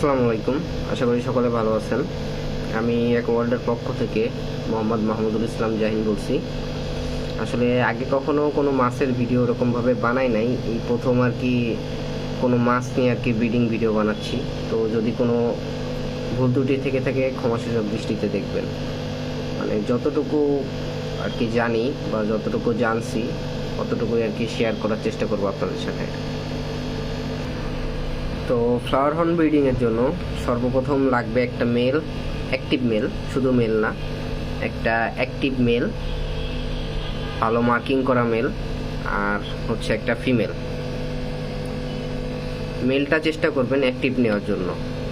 আসসালামু আলাইকুম। আশা করি সকলে ভালো আছেন। আমি এক ওয়ার্ল্ডের পক্ষ থেকে মোহাম্মদ মাহমুদুল ইসলাম জাহিন বলছি। আসলে আগে কখনো কোনো মাছের ভিডিও ওরকমভাবে বানাই নাই। এই প্রথম আর কি কোনো মাছ নিয়ে আর কি ব্রিডিং ভিডিও বানাচ্ছি। তো যদি কোনো ভুল ত্রুটি থেকে থাকে ক্ষমাসূচক দৃষ্টিতে দেখবেন। মানে যতটুকু আর কি জানি বা যতটুকু জানছি, অতটুকুই আর কি শেয়ার করার চেষ্টা করব আপনাদের সাথে। তো ফ্লাওয়ার হর্ন ব্রিডিং এর জন্য সর্বপ্রথম লাগবে একটা মেল অ্যাক্টিভ মেল শুধু মেল না, একটা অ্যাক্টিভ মেল ভালো মার্কিং করা মেল আর হচ্ছে একটা ফিমেল মেলটা চেষ্টা করবেন অ্যাক্টিভ নেওয়ার জন্য।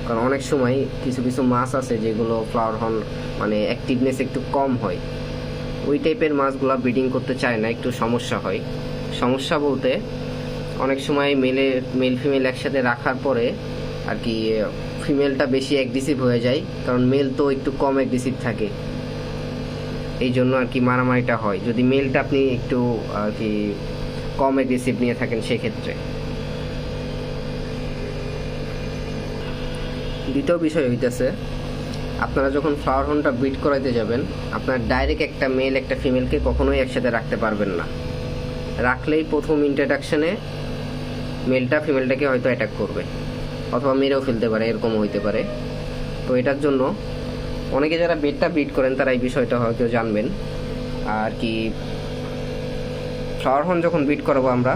কারণ অনেক সময় কিছু কিছু মাছ আছে যেগুলো ফ্লাওয়ার হর্ন মানে অ্যাক্টিভনেস একটু কম হয়। ওই টাইপের মাছগুলো ব্রিডিং করতে চায় না, একটু সমস্যা হয়। সমস্যা বলতে অনেক সময় মেলে মেল ফিমেল একসাথে রাখার পরে আর কি ফিমেলটা বেশি অ্যাগ্রেসিভ হয়ে যায়, কারণ মেল তো একটু কম অ্যাগ্রেসিভ থাকে। এই জন্য আর কি মারামারিটা হয়। যদি মেলটা আপনি একটু, আর কি, কম অ্যাগ্রেসিভ নিয়ে থাকেন সেক্ষেত্রে। দ্বিতীয় বিষয় হইতেছে, আপনারা যখন ফ্লাওয়ার হর্নটা বিট করাইতে যাবেন, আপনার ডাইরেক্ট একটা মেল একটা ফিমেলকে কখনোই একসাথে রাখতে পারবেন না। রাখলেই প্রথম ইন্ট্রোডাকশনে মেলটা ফিমেলটাকে হয়তো অ্যাটাক করবে, অথবা মেরেও ফেলতে পারে, এরকমও হইতে পারে। তো এটার জন্য অনেকে যারা বেডটা বিট করেন, তারা এই বিষয়টা হয়তো জানবেন। আর কি ফ্লাওয়ার হর্ন যখন বিট করব আমরা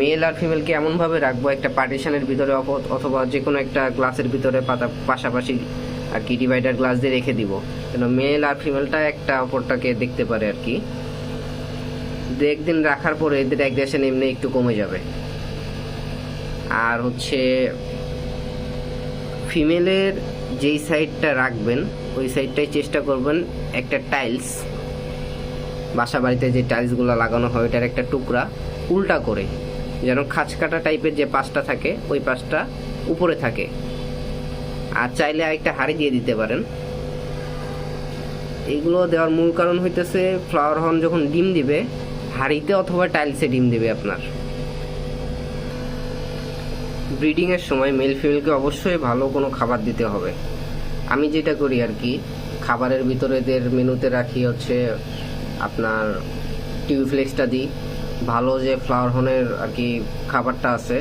মেল আর ফিমেলকে এমনভাবে রাখব, একটা পার্টিশনের ভিতরে অথবা যে কোনো একটা গ্লাসের ভিতরে পাতা পাশাপাশি আর কি ডিভাইডার গ্লাস দিয়ে রেখে দিব। কেন মেল আর ফিমেলটা একটা অপরটাকে দেখতে পারে আর কি। দু একদিন রাখার পরে এদের অ্যাগ্রেশন এমনি একটু কমে যাবে। আর হচ্ছে ফিমেলের যেই সাইডটা রাখবেন, ওই সাইডটাই চেষ্টা করবেন একটা টাইলস। বাসা বাড়িতে যে টাইলসগুলো লাগানো হয় ওটার একটা টুকরা উল্টা করে, যেন খাঁচকাটা টাইপের যে পাশটা থাকে, ওই পাশটা উপরে থাকে। আর চাইলে আরেকটা হাড়ি দিয়ে দিতে পারেন। এগুলো দেওয়ার মূল কারণ হইতেছে ফ্লাওয়ার হর্ন যখন ডিম দিবে, হাড়িতে অথবা টাইলসে ডিম দিবে আপনার। ব্রিডিং এর সময় মেল ফিমেলকে অবশ্যই ভালো কোনো খাবার দিতে হবে। আমি যেটা করি আর কি, খাবারের ভিতরে এদের মেনুতে রাখি হচ্ছে আপনার টিউফ্লেক্সটা দিই। ভালো যে ফ্লাওয়ার হর্নের আর কি খাবারটা আছে,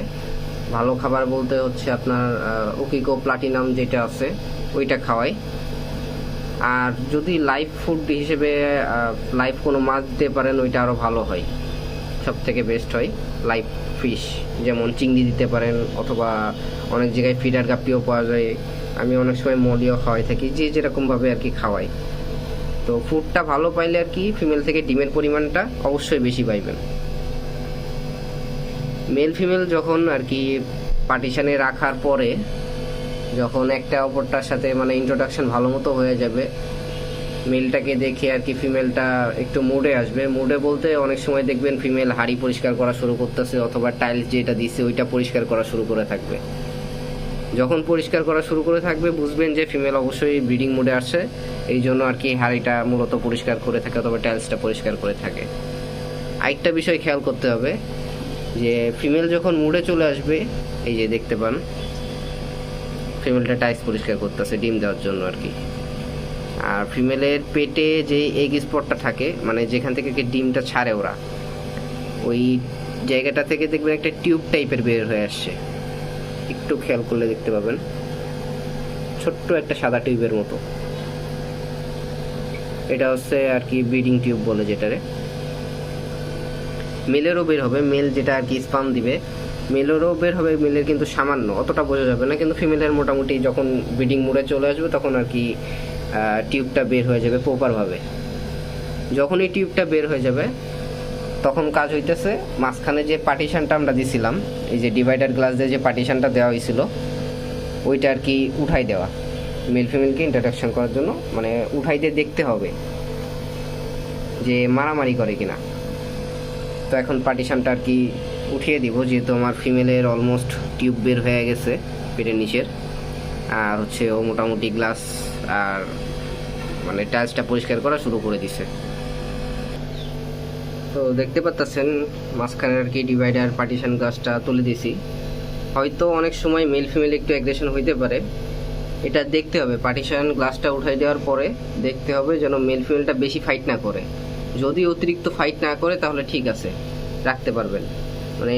ভালো খাবার বলতে হচ্ছে আপনার ওকিকো প্লাটিনাম যেটা আছে, ওইটা খাওয়াই। আর যদি লাইভ ফুড হিসেবে লাইভ কোনো মাছ দিতে পারেন, ওইটা আরও ভালো হয়। সব থেকে বেস্ট হয় লাইভ ফিশ যেমন চিংড়ি দিতে পারেন অথবা অনেক জায়গায় ফিডার গাপ্পিও পাওয়া যায়। আমি অনেক সময় মলিও খাওয়াই থাকি, যে যেরকমভাবে আর কি খাওয়াই। তো ফুডটা ভালো পাইলে আর কি ফিমেল থেকে ডিমের পরিমাণটা অবশ্যই বেশি পাইবেন। মেল ফিমেল যখন আর কি পার্টিশানে রাখার পরে, যখন একটা অপরটার সাথে মানে ইন্ট্রোডাকশন ভালো মতো হয়ে যাবে মেলটাকে দেখে আর কি ফিমেলটা একটু মুডে আসবে। মুডে বলতে অনেক সময় দেখবেন ফিমেল হাড়ি পরিষ্কার করা শুরু করতেছে অথবা টাইলস যেটা দিছে ওইটা পরিষ্কার করা শুরু করে থাকবে। যখন পরিষ্কার করা শুরু করে থাকবে, বুঝবেন যে ফিমেল অবশ্যই ব্রিডিং মুডে আসছে। এই জন্য আর কি হাড়িটা মূলত পরিষ্কার করে থাকে অথবা টাইলসটা পরিষ্কার করে থাকে। আরেকটা বিষয় খেয়াল করতে হবে যে ফিমেল যখন মুডে চলে আসবে, এই যে দেখতে পান ফিমেলটা টাইলস পরিষ্কার করতেছে ডিম দেওয়ার জন্য আর কি। আর ফিমেলের পেটে যে এগ স্পটটা থাকে মানে যেখান থেকে ডিমটা ছাড়ে ওরা, ওই জায়গাটা থেকে দেখবেন একটা টিউব টাইপের বের হয়ে আসছে। একটু খেয়াল করলে দেখতে পাবেন। ছোট্ট একটা সাদা টিউবের মতো। এটা হচ্ছে আর কি ব্রিডিং টিউব বলে যেটারে। মেলেরও বের হবে মেল যেটা আর কি স্পাম দিবে মেলেরও বের হবে মেলের কিন্তু সামান্য, অতটা বোঝা যাবে না। কিন্তু ফিমেলের মোটামুটি যখন ব্রিডিং মোডে চলে আসবে, তখন আর কি টিউবটা বের হয়ে যাবে প্রপারভাবে। যখন এই টিউবটা বের হয়ে যাবে, তখন কাজ হইতেছে মাঝখানে যে পার্টিশনটা আমরা দিছিলাম, এই যে ডিভাইডার গ্লাস দিয়ে যে পার্টিশনটা দেওয়া হয়েছিল ওইটা আর কি উঠাই দেওয়া। মেল ফিমেলকে ইন্ট্রোডাকশন করার জন্য মানে উঠাই দিয়ে দেখতে হবে যে মারামারি করে কিনা। তো এখন পার্টিশনটা আর কি উঠিয়ে দিব, যেহেতু আমার ফিমেলের অলমোস্ট টিউব বের হয়ে গেছে, পেটের নিচের। আর হচ্ছে ও মোটামুটি গ্লাস আর মানে টাইলসটা পরিষ্কার করা শুরু করে দিছে। তো দেখতে পাচ্ছেন মাঝখানে আর কি ডিভাইডার পার্টিশন গ্লাসটা তুলে দিছি। হয়তো অনেক সময় মেল ফিমেল একটু অ্যাগ্রেশন হইতে পারে। এটা দেখতে হবে পার্টিশন গ্লাসটা উঠাই দেওয়ার পরে দেখতে হবে যেন মেল ফিমেলটা বেশি ফাইট না করে। যদি অতিরিক্ত ফাইট না করে, তাহলে ঠিক আছে, রাখতে পারবেন। মানে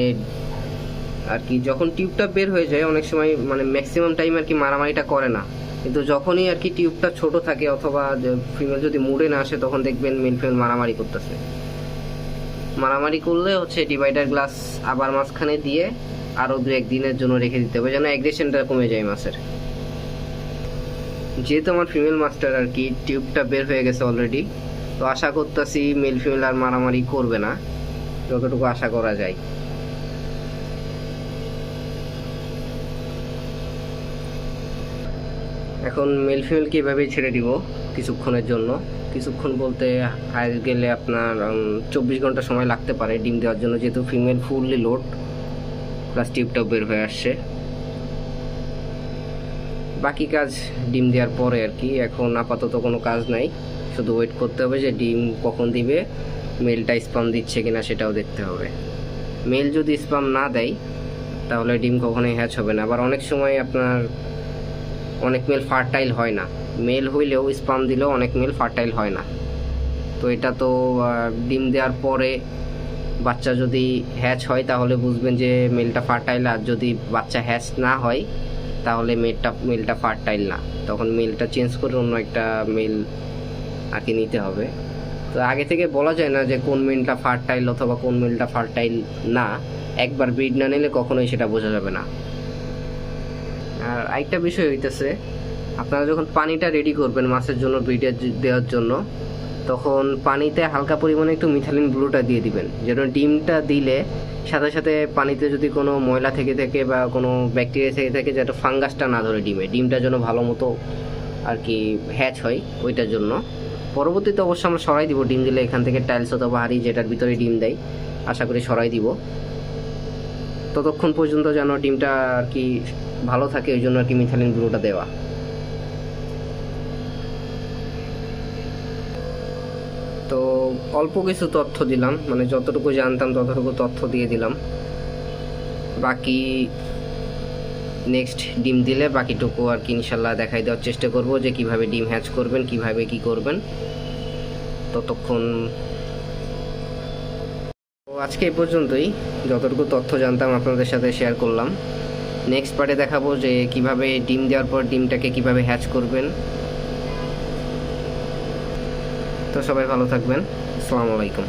আর কি যখন টিউবটা বের হয়ে যায়, অনেক সময় মানে ম্যাক্সিমাম টাইম আর কি মারামারিটা করে না। কিন্তু যখনই আর কি টিউবটা ছোট থাকে অথবা ফিমেল যদি মুড়ে না আসে, তখন দেখবেন মেল ফিমেল মারামারি করতেছে। মারামারি করলে হচ্ছে ডিভাইডার গ্লাস আবার মাঝখানে দিয়ে আরও দু একদিনের জন্য রেখে দিতে হবে, যেন অ্যাগ্রেশনটা কমে যায় মাছের। যেহেতু আমার ফিমেল মাস্টার আর কি, টিউবটা বের হয়ে গেছে অলরেডি তো আশা করতেছি মেল ফিমেল আর মারামারি করবে না। যতটুকু আশা করা যায়। এখন মেল ফিমেলকে এভাবেই ছেড়ে দিব কিছুক্ষণের জন্য? কিছুক্ষণ বলতে হাই গেলে আপনার চব্বিশ ঘণ্টা সময় লাগতে পারে ডিম দেওয়ার জন্য, যেহেতু ফিমেল ফুললি লোড প্লাস টিউবটাও বের হয়ে আসছে। বাকি কাজ ডিম দেওয়ার পরে আর কি, এখন আপাতত কোনো কাজ নাই। শুধু ওয়েট করতে হবে যে ডিম কখন দিবে মেলটা স্পাম দিচ্ছে কিনা সেটাও দেখতে হবে। মেল যদি স্পাম না দেয়, তাহলে ডিম কখনোই হ্যাচ হবে না। আবার অনেক সময় আপনার অনেক মেল ফার্টাইল হয় না। মেল হইলেও স্পাম দিলেও অনেক মেল ফার্টাইল হয় না। তো এটা তো ডিম দেওয়ার পরে বাচ্চা যদি হ্যাচ হয়, তাহলে বুঝবেন যে মেলটা ফার্টাইল আর যদি বাচ্চা হ্যাচ না হয়, তাহলে মেলটা মেলটা ফার্টাইল না। তখন মেলটা চেঞ্জ করে অন্য একটা মেল আর কি নিতে হবে। তো আগে থেকে বলা যায় না যে কোন মেলটা ফার্টাইল অথবা কোন মেলটা ফার্টাইল না। একবার ব্রিড না নিলে কখনোই সেটা বোঝা যাবে না। আর আরেকটা বিষয় হইতেছে, আপনারা যখন পানিটা রেডি করবেন মাছের জন্য ব্রিডে দেওয়ার জন্য, তখন পানিতে হালকা পরিমাণে একটু মিথালিন ব্লুটা দিয়ে দিবেন। যেন ডিমটা দিলে, সাথে সাথে পানিতে যদি কোনো ময়লা থেকে থাকে বা কোনো ব্যাকটেরিয়া থেকে থাকে যেটা ফাঙ্গাসটা না ধরে ডিমে। ডিমটা যেন ভালো মতো আর কি হ্যাচ হয় ওইটার জন্য। পরবর্তীতে অবশ্য আমরা সরাই দিব। ডিম দিলে এখান থেকে টাইলস অথবা হাড়ি যেটার ভিতরে ডিম দেয়, আশা করি সরাই দিব। ততক্ষণ পর্যন্ত যেন ডিমটা আর কি ভালো থাকে ওই জন্য আর কি মিথালিন ব্লুটা দেওয়া। তো অল্প কিছু তথ্য দিলাম মানে যতটুকু জানতাম ততটুকু তথ্য দিয়ে দিলাম। বাকি নেক্সট ডিম দিলে বাকিটুকু আর কি ইনশাল্লাহ দেখাই দেওয়ার চেষ্টা করব যে কীভাবে ডিম হ্যাচ করবেন, কীভাবে কি করবেন। ততক্ষণ আজকে এই পর্যন্তই। যতটুকু তথ্য জানতাম আপনাদের সাথে শেয়ার করলাম। নেক্সট পার্টে দেখাবো যে কীভাবে ডিম দেওয়ার পর ডিমটাকে কীভাবে হ্যাচ করবেন। তো সবাই ভালো থাকবেন। আসসালামু আলাইকুম।